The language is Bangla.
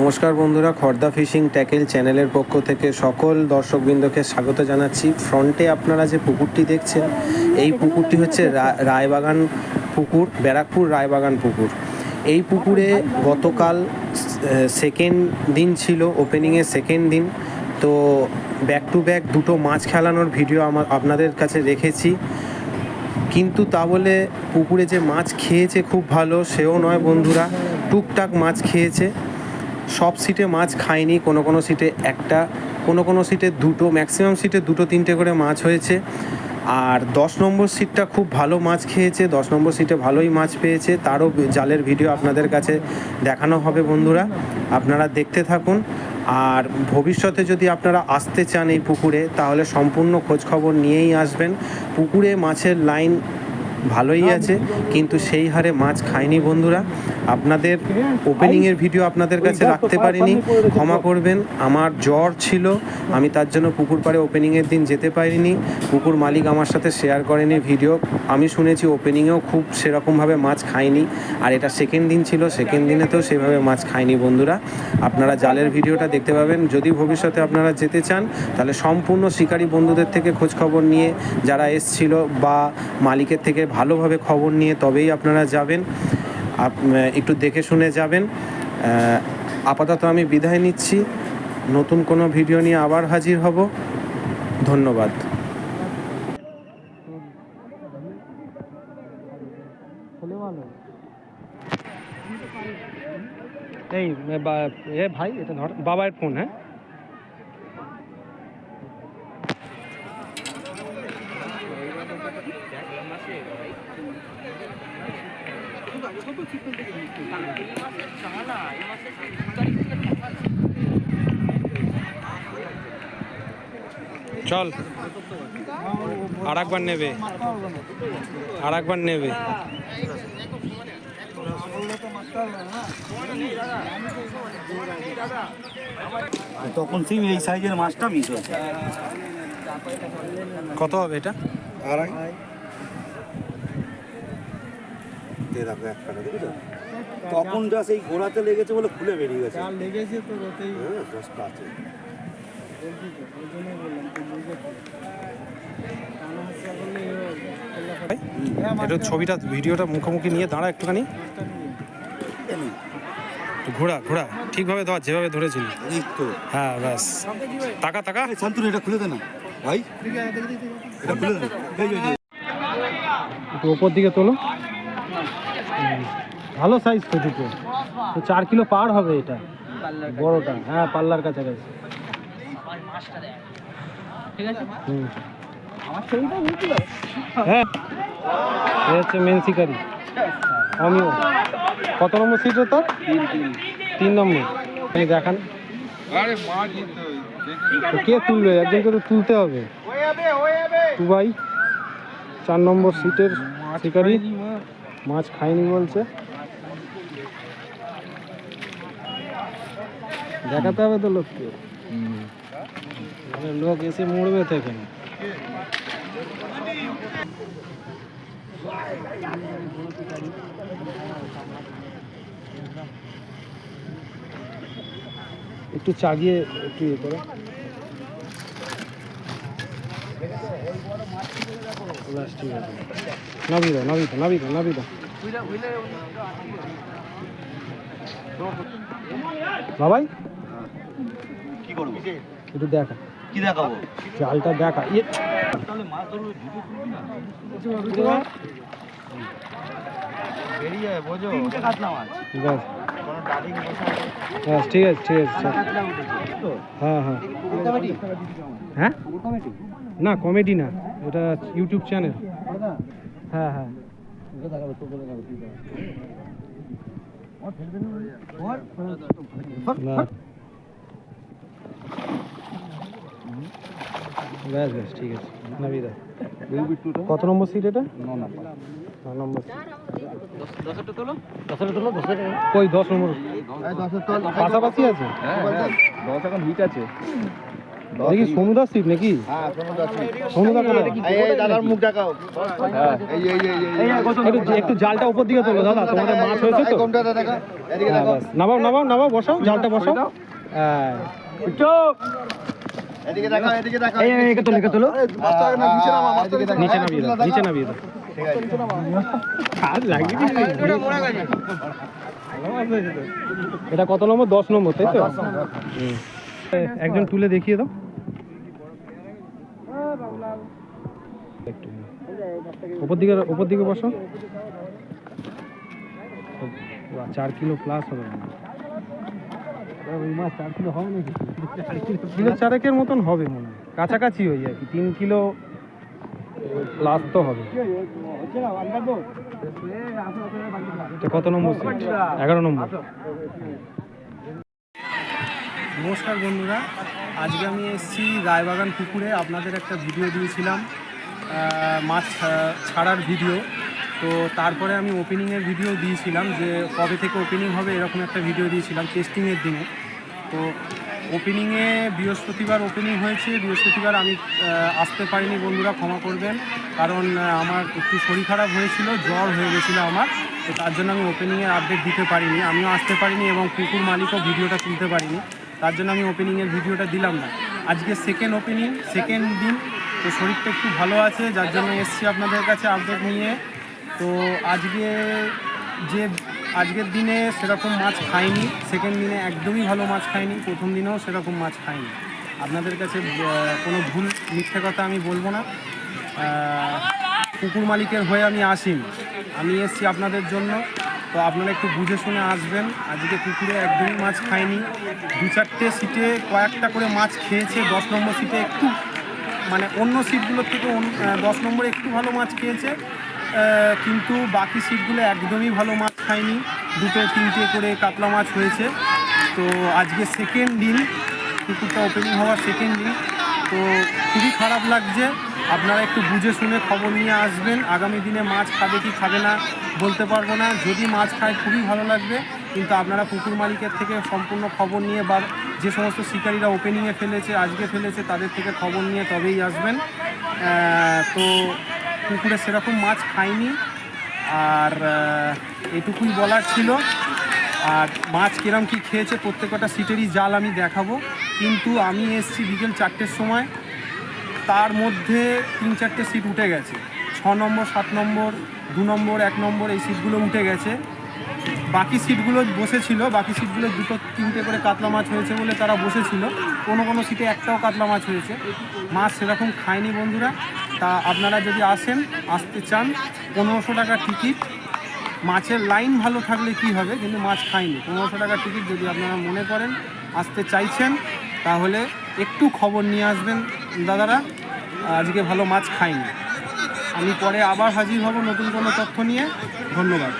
নমস্কার বন্ধুরা, খর্দা ফিশিং ট্যাকেল চ্যানেলের পক্ষ থেকে সকল দর্শকবৃন্দকে স্বাগত জানাচ্ছি। ফ্রন্টে আপনারা যে পুকুরটি দেখছেন, এই পুকুরটি হচ্ছে রায়বাগান পুকুর, ব্যারাকপুর রায়বাগান পুকুর। এই পুকুরে গতকাল সেকেন্ড দিন ছিল ওপেনিংয়ের সেকেন্ড দিন। তো ব্যাক টু ব্যাক দুটো মাছ খেলানোর ভিডিও আমার আপনাদের কাছে রেখেছি। কিন্তু তা বলে পুকুরে যে মাছ খেয়েছে খুব ভালো, সেও নয় বন্ধুরা, টুকটাক মাছ খেয়েছে। সব সিটে মাছ খায়নি কোনো কোনো সিটে একটা, কোনো কোনো সিটে দুটো, ম্যাক্সিমাম সিটে দুটো তিনটে করে মাছ হয়েছে। আর দশ নম্বর সিটটা খুব ভালো মাছ খেয়েছে, দশ নম্বর সিটে ভালোই মাছ পেয়েছে। তারও জালের ভিডিও আপনাদের কাছে দেখানো হবে বন্ধুরা, আপনারা দেখতে থাকুন। আর ভবিষ্যতে যদি আপনারা আসতে চান এই পুকুরে, তাহলে সম্পূর্ণ খোঁজখবর নিয়েই আসবেন। পুকুরে মাছের লাইন ভালোই আছে, কিন্তু সেই হারে মাছ খায়নি বন্ধুরা। আপনাদের ওপেনিংয়ের ভিডিও আপনাদের কাছে রাখতে পারিনি, ক্ষমা করবেন। আমার জ্বর ছিল, আমি তার জন্য পুকুর পাড়ে ওপেনিংয়ের দিন যেতে পারিনি। পুকুর মালিক আমার সাথে শেয়ার করেনি ভিডিও আমি শুনেছি ওপেনিংয়েও খুব সেরকমভাবে মাছ খায়নি, আর এটা সেকেন্ড দিন ছিল সেকেন্ড দিনেতেও সেভাবে মাছ খায়নি বন্ধুরা। আপনারা জালের ভিডিওটা দেখতে পাবেন। যদি ভবিষ্যতে আপনারা যেতে চান, তাহলে সম্পূর্ণ শিকারী বন্ধুদের থেকে খোঁজখবর নিয়ে যারা এসছিল বা মালিকের থেকে ভালোভাবে খবর নিয়ে তবেই আপনারা যাবেন। আপ- একটু দেখে শুনে যাবেন। আপাতত আমি বিদায় নিচ্ছি। নতুন কোনো ভিডিও নিয়ে আবার হাজির হব। ধন্যবাদ। এই এ, ভাই, এটা ধর, বাবার ফোন হ্যাঁ? চল। আর একবার নেবে। আর একবার নেবে। তখন সেই এই সাইজের মাছটা মিস হয়েছে। কত হবে এটা? আড়াই। দেখো একটা দেখেছ তখন যা সেই ঘোড়াতে লেগেছে বলে খুলে বেরিয়ে গেছে। লেগেছে তো হ্যাঁ, দশটা আছে। একটু ছবিটা ভিডিওটা মুখোমুখি নিয়ে দাঁড়া একটুখানি। একটু ঘোরা ঘোরা ঠিকভাবে ধর যেভাবে ধরেছিলি। এই তো। হ্যাঁ ব্যাস। টাকা টাকা এই শান্তনু এটা খুলে দে না। ভাই এটা খুলে দে। এই এই ওপর দিকে তোলো। ভালো সাইজ তো দুটো তো চার কিলো পার হবে এটা। বড়টা। হ্যাঁ পাল্লার কাছাকাছি। হুম। হ্যাঁ। এ হচ্ছে মেন শিকারি। আমিও। কত নম্বর সিট তোর? তিন নম্বর। আপনি দেখান। তো কে তুলবে? একজনকে তো তুলতে হবে। টু বাই চার নম্বর সিটের শিকারি। মাছ খায়নি বলছে। দেখাতে হবে তো লোককে। লোক এসে মরবে তো এখানে। একটু চাগিয়ে একটু ইয়ে করো। ব্যাস ঠিক আছে নাবি দাও নাবি দাও নাবি দাও নাবি দাও বাবাই? কি করব? একটু দেখা। কি দেখাবো? জালটা দেখা। ইয়ে। তাহলে মাছ ধরবে ভিডিও করবি না বেরিয়ে বোঝো তিনটে ব্যাস ঠিক আছে ঠিক আছে হ্যাঁ হ্যাঁ। হ্যাঁ? না কমেডি না এটা ইউটিউব চ্যানেল হ্যাঁ হ্যাঁ। ব্যাস ব্যাস ঠিক আছে। দাও। কত নম্বর সিট এটা? নম্বর। সিট কই দশ নম্বর? পাশাপাশি আছে? দশ এখন হিট আছে। দেখি সোনুদা সিট নাকি? হ্যাঁ সোনুদা দাদার মুখ দেখাও। এই এই এই এই একটু একটু জালটা উপর দিকে তোলো দাদা। তোমাদের মাছ হয়েছে তো। এদিকে হ্যাঁ। নামাও নামাও নামাও বসাও জালটা বসাও। হ্যাঁ। এদিকে দেখো এদিকে দেখো। এই এই তোলো তোলো। নিচে নামা মাছটা নিচে নামিয়ে দাও নিচে নামিয়ে দাও। এটা কত নম্বর? দশ নম্বর তাই তো। একজন তুলে দেখিয়ে দাও। একটু। উপর দিকে উপর দিকে বসো। চার কিলো প্লাস হবে। চার কিলো হবে নাকি? কিলো চারেকের মতন হবে মনে হয়। কাছাকাছি হয়ে আর কি তিন কিলো প্লাস তো হবে। কত নম্বর এগারো নম্বর। নমস্কার বন্ধুরা, আজকে আমি এসেছি রায়বাগান পুকুরে, আপনাদের একটা ভিডিও দিয়েছিলাম মাছ ছাড়ার ভিডিও তো তারপরে আমি ওপেনিংয়ের ভিডিও দিয়েছিলাম যে কবে থেকে ওপেনিং হবে এরকম একটা ভিডিও দিয়েছিলাম টেস্টিংয়ের দিনে। তো ওপেনিংয়ে বৃহস্পতিবার ওপেনিং হয়েছে, বৃহস্পতিবার আমি আসতে পারিনি বন্ধুরা, ক্ষমা করবেন। কারণ আমার একটু শরীর খারাপ হয়েছিল, জ্বর হয়ে গেছিল আমার, তো তার জন্য আমি ওপেনিংয়ের আপডেট দিতে পারিনি। আমিও আসতে পারিনি এবং কুকুর মালিকও ভিডিওটা তুলতে পারিনি। তার জন্য আমি ওপেনিংয়ের ভিডিওটা দিলাম না। আজকে সেকেন্ড ওপেনিং সেকেন্ড দিন, তো শরীরটা একটু ভালো আছে, যার জন্য এসছি আপনাদের কাছে আপডেট নিয়ে। তো আজকে যে, আজকের দিনে সেরকম মাছ খাইনি সেকেন্ড দিনে একদমই ভালো মাছ খাইনি, প্রথম দিনেও সেরকম মাছ খাইনি। আপনাদের কাছে কোনো ভুল, মিথ্যে কথা আমি বলব না। কুকুর মালিকের হয়ে আমি আসিনি। আমি এসছি আপনাদের জন্য। তো আপনারা একটু বুঝে শুনে আসবেন। আজকে পুকুরে একদমই মাছ খায়নি দু চারটে সিটে কয়েকটা করে মাছ খেয়েছে, দশ নম্বর সিটে একটু মানে অন্য সিটগুলোর থেকে দশ নম্বরে একটু ভালো মাছ খেয়েছে। কিন্তু বাকি সিটগুলো একদমই ভালো মাছ খায়নি দুটো, তিনটে করে কাতলা মাছ হয়েছে। তো আজকে সেকেন্ড দিন, পুকুরটা ওপেনিং হওয়ার সেকেন্ড দিন। তো খুবই খারাপ লাগছে। আপনারা একটু বুঝে শুনে খবর নিয়ে আসবেন। আগামী দিনে মাছ খাবে কি খাবে না বলতে পারব না। যদি মাছ খায় খুবই ভালো লাগবে, কিন্তু আপনারা পুকুর মালিকের থেকে সম্পূর্ণ খবর নিয়ে বা যে সমস্ত শিকারীরা ওপেনিংয়ে ফেলেছে, আজকে ফেলেছে, তাদের থেকে খবর নিয়ে তবেই আসবেন। তো পুকুরে সেরকম মাছ খাইনি। আর এটুকুই বলার ছিল। আর মাছ কিরম কি খেয়েছে, প্রত্যেকটা সিটেরই জাল আমি দেখাবো। কিন্তু আমি এসছি বিকেল চারটের সময়। তার মধ্যে তিন চারটে সিট উঠে গেছে। ছ নম্বর, সাত নম্বর, দু নম্বর, এক নম্বর এই সিটগুলো উঠে গেছে। বাকি সিটগুলো বসেছিল, বাকি সিটগুলো দুটো তিনটে করে কাতলা মাছ হয়েছে বলে তারা বসেছিল। কোনো কোনো সিটে একটাও কাতলা মাছ হয়েছে। মাছ সেরকম খায়নি বন্ধুরা। তা আপনারা যদি আসেন, আসতে চান, পনেরোশো টাকা টিকিট মাছের লাইন ভালো থাকলে কি হবে? কিন্তু মাছ খায়নি। পনেরোশো টাকা টিকিট যদি আপনারা মনে করেন, আসতে চাইছেন, তাহলে একটু খবর নিয়ে আসবেন। দাদারা, আজকে ভালো মাছ খাইনি। আমি পরে আবার হাজির হব নতুন কোনো তথ্য নিয়ে। ধন্যবাদ।